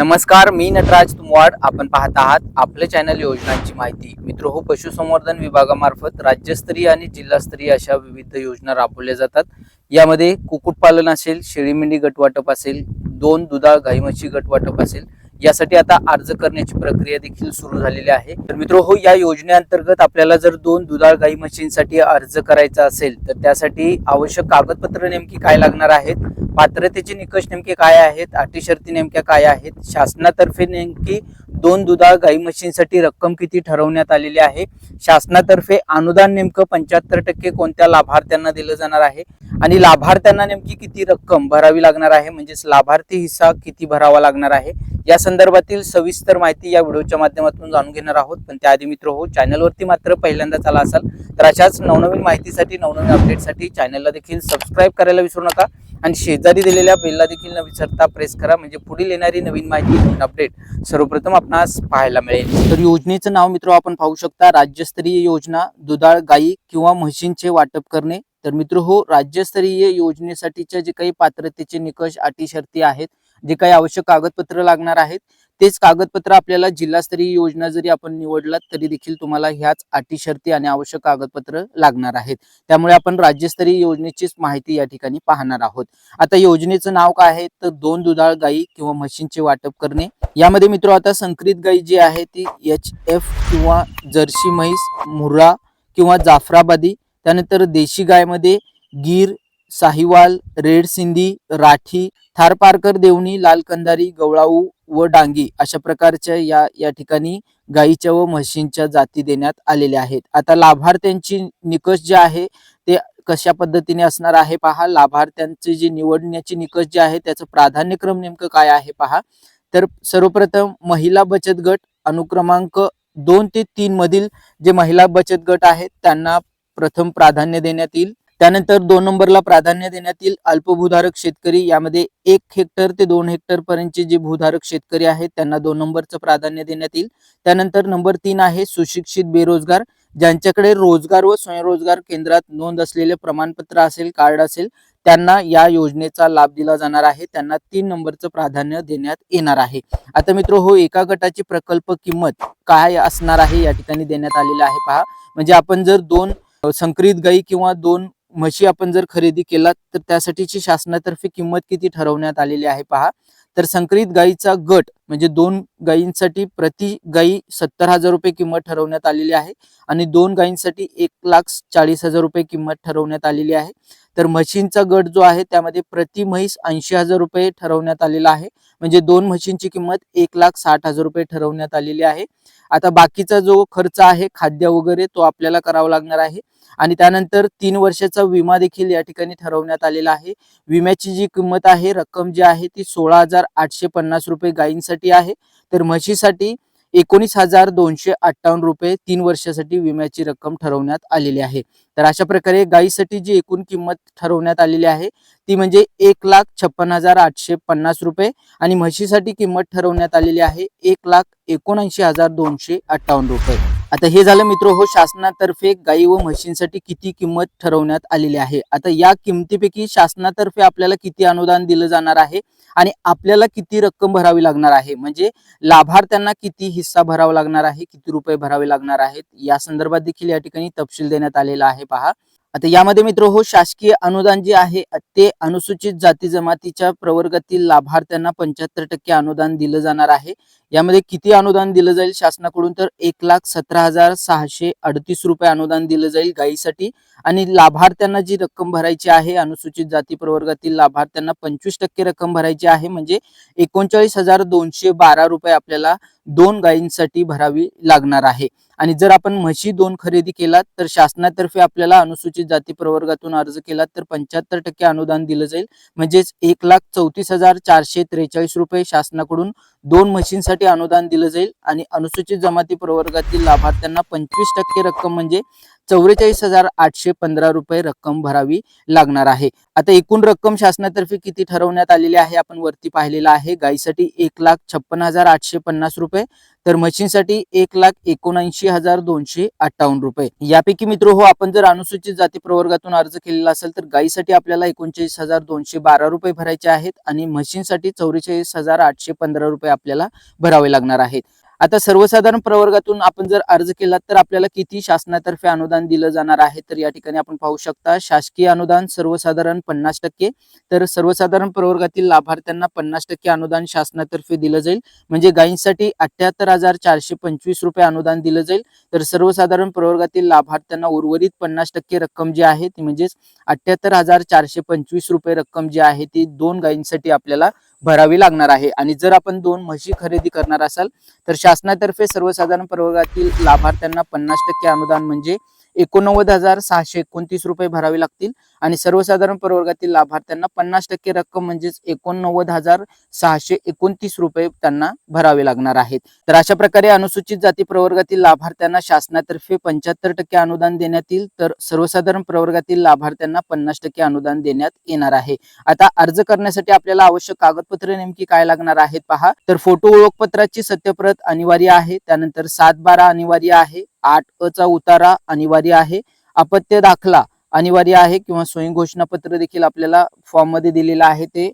नमस्कार मी नटराज तुमवाड. आपण पाहत आहात आपले चॅनल योजनांची माहिती. मित्र हो पशुसंवर्धन विभागामार्फत राज्यस्तरीय आणि जिल्हास्तरीय अशा विविध योजना राबवल्या जातात. यामध्ये कुक्कुटपालन असेल शेळी मेंढी गटवाटप असेल दोन दुधाळ गाई म्हशी गटवाटप असेल यासाठी आता अर्ज करण्याची प्रक्रिया देखील सुरू झालेली आहे. तर मित्र हो या योजनेअंतर्गत आपल्याला जर दोन दुधाळ गाई म्हशींसाठी अर्ज करायचा असेल तर त्यासाठी आवश्यक कागदपत्र नेमकी काय लागणार आहेत? पात्रतेचे निकष नेमके काय आहेत? अटी शर्ती नेमक्या काय आहेत? शासनातर्फे नेमकी दोन दुधाळ गाई म्हशींसाठी रक्कम किती ठरवण्यात आलेली आहे? शासनातर्फे अनुदान नेमकं पंच्याहत्तर टक्के कोणत्या लाभार्थ्यांना दिलं जाणार आहे? आणि लाभार्थ्यांना नेमकी किती रक्कम भरावी लागणार आहे? म्हणजेच लाभार्थी हिस्सा किती भरावा लागणार आहे? या संदर्भातील सविस्तर माहिती या व्हिडिओच्या माध्यमातून जाणून घेणार आहोत. पण त्याआधी मित्र हो चॅनलवरती मात्र पहिल्यांदा आला असाल तर अशाच नवनवीन माहितीसाठी नवनवीन अपडेटसाठी चॅनलला देखील सबस्क्राईब करायला विसरू नका. आणि शेजारी दिलेल्या बेलला देखील न विसरता प्रेस करा. म्हणजे पुढील येणारी नवीन माहिती नवीन अपडेट सर्वप्रथम आपणास पाहायला मिळेल. तर योजनेचं नाव मित्र हो, आपण पाहू शकता. राज्यस्तरीय योजना दुधाळ गायी किंवा म्हशींचे वाटप करणे तर मित्र हो राज्यस्तरीय योजनेसाठीच्या जे काही पात्रतेचे निकष अटी शर्ती आहेत जे काही आवश्यक कागदपत्र लागणार आहेत तेच कागदपत्र आपल्याला जिल्हास्तरीय योजना जरी आपण निवडलात तरी देखील तुम्हाला ह्याच अटी शर्ती आणि आवश्यक कागदपत्र लागणार आहेत. त्यामुळे आपण राज्यस्तरीय योजनेचीच माहिती या ठिकाणी पाहणार आहोत. आता योजनेचं नाव काय आहे? तर दोन दुधाळ गायी किंवा म्हशींचे वाटप करणे. यामध्ये मित्र आता संकरित गायी जी आहे ती एच एफ किंवा जर्सी म्हैस मुर्रा किंवा जाफराबादी त्यानंतर देशी गायमध्ये गीर साहिवाल रेड सिंधी राठी थारपारकर देवणी लाल कंदारी गवळाऊ व डांगी अशा प्रकारच्या या या ठिकाणी गायीच्या व म्हशींच्या जाती देण्यात आलेल्या आहेत. आता लाभार्थ्यांची निकष जे आहे ते कशा पद्धतीने असणार आहे पहा. लाभार्थ्यांचे जे निवडण्याचे निकष जे आहे त्याचं प्राधान्यक्रम नेमकं काय आहे पहा. तर सर्वप्रथम महिला बचत गट अनुक्रमांक दोन ते तीन मधील जे महिला बचत गट आहेत त्यांना प्रथम प्राधान्य देण्यात येईल. त्यानंतर दोन नंबरला प्राधान्य देण्यात येईल. अल्पभूधारक शेतकरी यामध्ये एक हेक्टर ते दोन हेक्टर पर्यंतचे जे भूधारक शेतकरी आहेत त्यांना दोन नंबरचं प्राधान्य देण्यात येईल. त्यानंतर नंबर तीन आहे सुशिक्षित बेरोजगार ज्यांच्याकडे रोजगार व स्वयंरोजगार केंद्रात नोंद असलेले प्रमाणपत्र असेल कार्ड असेल त्यांना या योजनेचा लाभ दिला जाणार आहे. त्यांना तीन नंबरचं प्राधान्य देण्यात येणार आहे. आता मित्र हो एका गटाची प्रकल्प किंमत काय असणार आहे या ठिकाणी देण्यात आलेलं आहे पहा. म्हणजे आपण जर दोन संकरित गाई किंवा दोन म्हशी आपण जर खरेदी केलात तर त्यासाठीची शासनातर्फे किंमत किती ठरवण्यात आलेली आहे पहा. तर संकरित गायीचा गट म्हणजे दोन गायींसाठी प्रति गायी सत्तर हजार रुपये किंमत ठरवण्यात आलेली आहे आणि दोन गायींसाठी एक लाख चाळीस हजार रुपये किंमत ठरवण्यात आलेली आहे. तर म्हशींचा गट जो आहे त्यामध्ये प्रति म्हैस ऐंशी हजार रुपये ठरवण्यात आलेला आहे. म्हणजे दोन म्हशींची किंमत एक लाख साठ हजार रुपये ठरवण्यात आलेली आहे. आता बाकीचा जो खर्च आहे खाद्य वगैरे तो आपल्याला करावा लागणार आहे. आणि त्यानंतर तीन वर्षाचा विमा देखील या ठिकाणी ठरवण्यात आलेला आहे. विम्याची जी किंमत आहे रक्कम जी आहे ती सोळा हजार आठशे पन्नास रुपये गायींसाठी आहे. तर म्हशीसाठी एकोणीस हजार दोनशे अठ्ठावन्न रुपये तीन वर्षासाठी विम्याची रक्कम ठरवण्यात आलेली आहे. तर अशा प्रकारे गायीसाठी जी एकूण किंमत ठरवण्यात आलेली आहे ती म्हणजे एक लाख छप्पन हजार आठशे पन्नास रुपये आणि म्हशीसाठी किंमत ठरवण्यात आलेली आहे एक लाख एकोणऐंशी हजार दोनशे अठ्ठावन्न रुपये. आता हे झालं मित्र हो शासनातर्फे गाई व म्हशींसाठी किती किंमत ठरवण्यात आलेली आहे? आता या किमतीपैकी शासनातर्फे आपल्याला किती अनुदान दिलं जाणार आहे? आणि आपल्याला किती रक्कम भरावी लागणार आहे? म्हणजे लाभार्थ्यांना किती हिस्सा भरावा लागणार आहे? किती रुपये भरावे लागणार आहेत? या संदर्भात देखील या ठिकाणी तपशील देण्यात आलेला आहे पहा. आता यामध्ये मित्र हो शासकीय अनुदान जे आहे ते अनुसूचित जाती जमातीच्या प्रवर्गातील लाभार्थ्यांना पंच्याहत्तर टक्के अनुदान दिलं जाणार आहे. यामध्ये किती अनुदान दिलं जाईल शासनाकडून तर एक लाख सतरा हजार सहाशे अडतीस रुपये अनुदान दिलं जाईल गायीसाठी. आणि लाभार्थ्यांना जी रक्कम भरायची आहे अनुसूचित जाती प्रवर्गातील लाभार्थ्यांना पंचवीस टक्के रक्कम भरायची आहे. म्हणजे एकोणचाळीस हजार दोनशे बारा रुपये आपल्याला दोन गायींसाठी भरावी लागणार आहे. आणि जर आपण म्हशी दोन खरेदी केलात तर शासनातर्फे आपल्याला अनुसूचित जाती प्रवर्गातून अर्ज केलात तर पंच्याहत्तर टक्के अनुदान दिलं जाईल. म्हणजेच एक लाख चौतीस हजार चारशे त्रेचाळीस रुपये शासनाकडून दोन म्हशींसाठी अनुदान दिलं जाईल. आणि अनुसूचित जमाती प्रवर्गातील लाभार्थ्यांना पंचवीस टक्के रक्कम म्हणजे चौवेचाळीस हजार आठशे पंधरा रुपये रक्कम भरावी लागणार आहे. आता एकूण रक्कम शासनातर्फे किती ठरवण्यात आलेली आहे आपण वरती पाहिलेलं आहे. गायीसाठी एक लाख छप्पन हजार आठशे पन्नास रुपये तर म्हशींसाठी एक लाख एकोणऐंशी हजार दोनशे अठ्ठावन्न रुपये. यापैकी मित्र हो आपण जर अनुसूचित जाती प्रवर्गातून अर्ज केलेला असेल तर गायीसाठी आपल्याला एकोणचाळीस हजार दोनशे बारा रुपये भरायचे आहेत आणि म्हशींसाठी चौवेचाळीस हजार आठशे पंधरा रुपये आपल्याला भरावे लागणार आहेत. आता सर्वसाधारण प्रवर्गातून आपण जर अर्ज केला तर आपल्याला किती शासनातर्फे अनुदान दिलं जाणार आहे? तर या ठिकाणी आपण पाहू शकता शासकीय अनुदान सर्वसाधारण पन्नास टक्के. तर सर्वसाधारण प्रवर्गातील लाभार्थ्यांना पन्नास टक्के अनुदान शासनातर्फे दिलं जाईल. म्हणजे गायींसाठी अठ्याहत्तर हजार चारशे पंचवीस रुपये अनुदान दिलं जाईल. तर सर्वसाधारण प्रवर्गातील लाभार्थ्यांना उर्वरित पन्नास टक्के रक्कम जी आहे ती म्हणजेच अठ्याहत्तर हजार चारशे पंचवीस रुपये रक्कम जी आहे ती दोन गायींसाठी आपल्याला भरावी लागणार आहे. आणि जर आपण दोन म्हशी खरेदी करणार असाल तर शासनातर्फे सर्वसाधारण प्रवर्गातील लाभार्थ्यांना पन्नास टक्के अनुदान म्हणजे एकोणनव्वद हजार सहाशे एकोणतीस रुपये भरावे लागतील. आणि सर्वसाधारण प्रवर्गातील लाभार्थ्यांना पन्नास टक्के रक्कम म्हणजेच एकोणनव्वद हजार सहाशे एकोणतीस रुपये त्यांना भरावे लागणार आहेत. तर अशा प्रकारे अनुसूचित जाती प्रवर्गातील लाभार्थ्यांना शासनातर्फे पंच्याहत्तर टक्के अनुदान देण्यात येईल तर सर्वसाधारण प्रवर्गातील लाभार्थ्यांना पन्नास टक्के अनुदान देण्यात येणार आहे. आता अर्ज करण्यासाठी आपल्याला आवश्यक कागदपत्रे नेमकी काय लागणार आहेत पहा. तर फोटो ओळखपत्राची सत्यप्रत अनिवार्य आहे. त्यानंतर सात बारा अनिवार्य आहे. आठ अ चा उतारा अनिवार्य आहे. अपत्य दाखला अनिवार्य आहे किंवा स्वयं घोषणापत्र देखील आपल्याला फॉर्ममध्ये दिलेलं आहे ते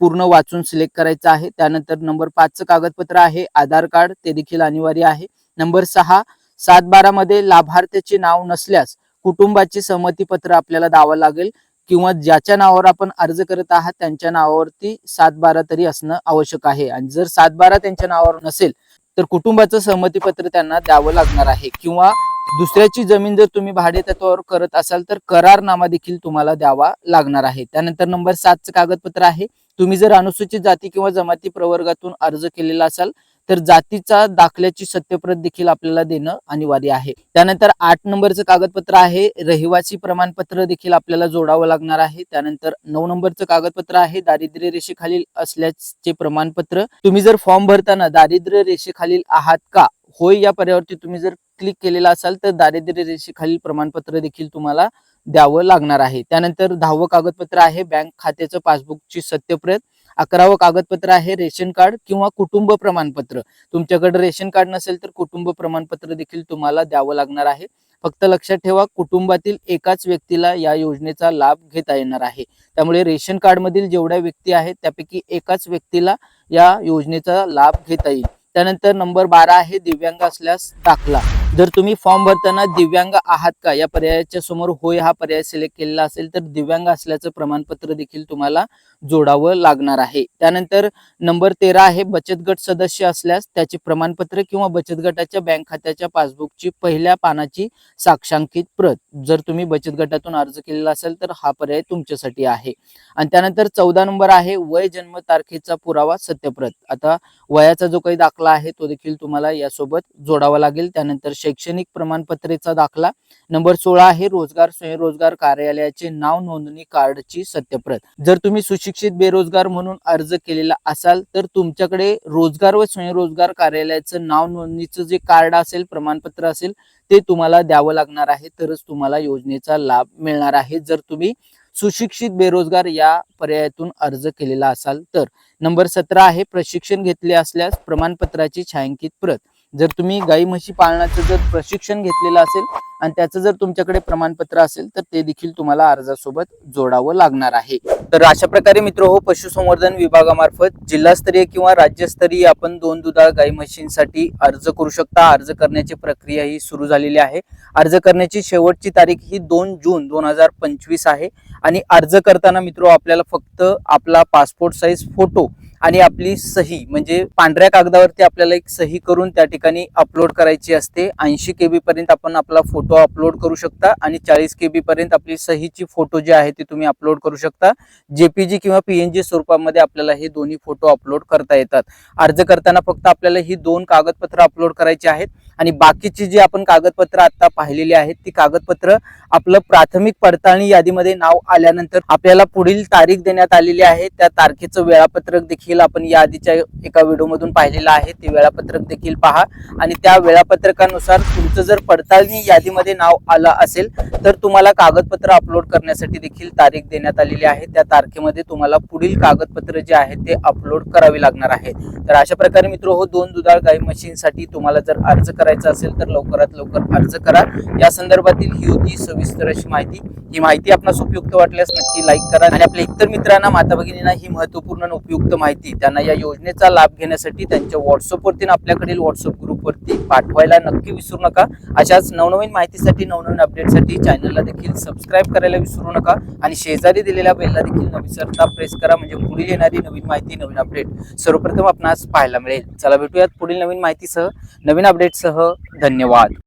पूर्ण वाचून सिलेक्ट करायचं आहे. त्यानंतर नंबर पाचचं कागदपत्र आहे आधार कार्ड ते देखील अनिवार्य आहे. नंबर सहा सात बारा मध्ये लाभार्थ्याचे नाव नसल्यास कुटुंबाचे संमतीपत्र आपल्याला द्यावं लागेल किंवा ज्याच्या नावावर आपण अर्ज करत आहात त्यांच्या नावावरती सात बारा तरी असणं आवश्यक आहे. आणि जर सात बारा त्यांच्या नावावर नसेल तर कुटुंबाचं सहमतीपत्र त्यांना द्यावं लागणार आहे. किंवा दुसऱ्याची जमीन जर तुम्ही भाडे तत्वावर करत असाल तर करारनामा देखील तुम्हाला द्यावा लागणार आहे. त्यानंतर नंबर सातचं कागदपत्र आहे. तुम्ही जर अनुसूचित जाती किंवा जमाती प्रवर्गातून अर्ज केलेला असाल तर जातीचा दाखल्याची सत्यप्रत देखील आपल्याला देणं अनिवार्य आहे. त्यानंतर आठ नंबरचं कागदपत्र आहे. रहिवासी प्रमाणपत्र देखील आपल्याला जोडावं लागणार आहे. त्यानंतर नऊ नंबरचं कागदपत्र आहे. दारिद्र्य रेषेखालील असल्याचे प्रमाणपत्र. तुम्ही जर फॉर्म भरताना दारिद्र्य रेषेखालील आहात का? होय या पर्यावरती तुम्ही जर क्लिक केलेला असाल तर दारिद्र्य रेषेखालील प्रमाणपत्र देखील तुम्हाला द्यावं लागणार आहे. त्यानंतर दहावं कागदपत्र आहे. बँक खात्याचं पासबुकची सत्यप्रत. अकरावं कागदपत्र आहे रेशन कार्ड किंवा कुटुंब प्रमाणपत्र. तुमच्याकडे रेशन कार्ड नसेल तर कुटुंब प्रमाणपत्र देखील तुम्हाला द्यावं लागणार आहे. फक्त लक्षात ठेवा कुटुंबातील एकाच व्यक्तीला या योजनेचा लाभ घेता येणार आहे. त्यामुळे रेशन कार्ड मधील जेवढ्या व्यक्ती आहेत त्यापैकी एकाच व्यक्तीला या योजनेचा लाभ घेता येईल. त्यानंतर नंबर बारा आहे दिव्यांग असल्यास दाखला. जर तुम्ही फॉर्म भरताना दिव्यांग आहात का? या पर्यायाच्या समोर होय हा पर्याय सिलेक्ट केलेला असेल तर दिव्यांग असल्याचं प्रमाणपत्र देखील तुम्हाला जोडावं लागणार आहे. त्यानंतर नंबर तेरा आहे बचत गट सदस्य असल्यास त्याचे प्रमाणपत्र किंवा बचत गटाच्या बँक खात्याच्या पासबुकची पहिल्या पानाची साक्षांकित प्रत. जर तुम्ही बचत गटातून अर्ज केलेला असेल तर हा पर्याय तुमच्यासाठी आहे. आणि त्यानंतर चौदा नंबर आहे वय जन्म तारखेचा पुरावा सत्यप्रत. आता वयाचा जो काही दाखला आहे तो देखील तुम्हाला यासोबत जोडावा लागेल. त्यानंतर शैक्षणिक प्रमाणपत्रेचा दाखला. नंबर सोळा आहे रोजगार स्वयंरोजगार कार्यालयाचे नाव नोंदणी कार्डची सत्यप्रत. जर तुम्ही सुशिक्षित बेरोजगार म्हणून अर्ज केलेला असाल तर तुमच्याकडे रोजगार व स्वयंरोजगार कार्यालयाचं नाव नोंदणीचं जे कार्ड असेल प्रमाणपत्र असेल ते तुम्हाला द्यावं लागणार आहे. तरच तुम्हाला योजनेचा लाभ मिळणार आहे. जर तुम्ही सुशिक्षित बेरोजगार या पर्यायातून अर्ज केलेला असाल तर. नंबर सतरा आहे प्रशिक्षण घेतले असल्यास प्रमाणपत्राची छायांकित प्रत. जर तुम्ही गाई म्हशी पालनाचं जर प्रशिक्षण घेतलेलं असेल आणि त्याचं जर तुमच्याकडे प्रमाणपत्र असेल तर ते देखील तुम्हाला अर्जासोबत जोडावं लागणार आहे. तर अशा प्रकारे मित्र हो पशुसंवर्धन विभागामार्फत जिल्हास्तरीय किंवा राज्यस्तरीय आपण दोन दुधाळ गाई म्हशींसाठी अर्ज करू शकता. अर्ज करण्याची प्रक्रिया ही सुरू झालेली आहे. अर्ज करण्याची शेवटची तारीख ही दोन जून दोन हजार पंचवीस आहे. आणि अर्ज करताना मित्र हो, आपल्याला फक्त आपला पासपोर्ट साईज फोटो आणि आपली सही म्हणजे पांढऱ्या कागदावरती आपल्याला एक सही करून त्या ठिकाणी अपलोड करायची असते. ऐंशी के पर्यंत आपण आपला फोटो अपलोड करू शकता आणि चाळीस के पर्यंत आपली सहीची फोटो जे आहे ते तुम्ही अपलोड करू शकता. जेपीजी किंवा पीएनजी स्वरूपामध्ये आपल्याला हे दोन्ही फोटो अपलोड करता येतात. अर्ज करताना फक्त आपल्याला ही दोन कागदपत्र अपलोड करायची आहेत. आणि बाकीची जी आपण कागदपत्र आता पाहिलेली आहेत ती कागदपत्र आपलं प्राथमिक पडताळणी यादीमध्ये नाव आल्यानंतर आपल्याला पुढील तारीख देण्यात आलेली आहे. त्या तारखेचं वेळापत्रक देखील आपण या आधीच्या एका व्हिडिओमधून पाहिलेलं आहे. ते वेळापत्रक देखील पहा. आणि त्या वेळापत्रकानुसार तुमचं जर पडताळणी यादीमध्ये नाव आलं असेल तर तुम्हाला कागदपत्र अपलोड करण्यासाठी देखील तारीख देण्यात आलेली आहे. त्या तारखेमध्ये तुम्हाला पुढील कागदपत्र जे आहे ते अपलोड करावे लागणार आहे. तर अशा प्रकारे मित्र हो दोन दुधाळ गाई म्हशींसाठी तुम्हाला जर अर्ज करायचा असेल तर लवकरात लवकर अर्ज करा. या संदर्भातील ही होती सविस्तर अशी माहिती. ही माहिती आपणास उपयुक्त वाटल्यास नक्की लाईक करा आणि आपल्या इतर मित्रांना माता भगिनींना ही महत्त्वपूर्ण आणि उपयुक्त माहिती त्यांना या योजनेचा लाभ घेण्यासाठी त्यांच्या व्हॉट्सअपवरती आपल्याकडील व्हॉट्सअप ग्रुपवरती पाठवायला नक्की विसरू नका. अशाच नवनवीन माहितीसाठी नवनवीन अपडेटसाठी चॅनलला देखील सबस्क्राईब करायला विसरू नका आणि शेजारी दिलेल्या बेलला देखील न विसरता प्रेस करा म्हणजे पुढील येणारी नवीन माहिती नवीन अपडेट सर्वप्रथम आपणास पाहायला मिळेल. चला भेटूयात पुढील नवीन माहितीसह नवीन अपडेटसह धन्यवाद.